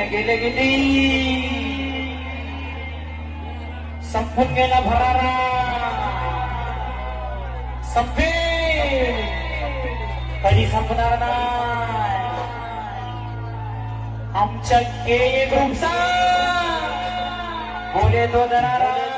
आणि गेले गेले संपून गेला भरारा. संपे कधी संपणार नाही. आमच्या के ग्रुपचा. बोले तो दरारा.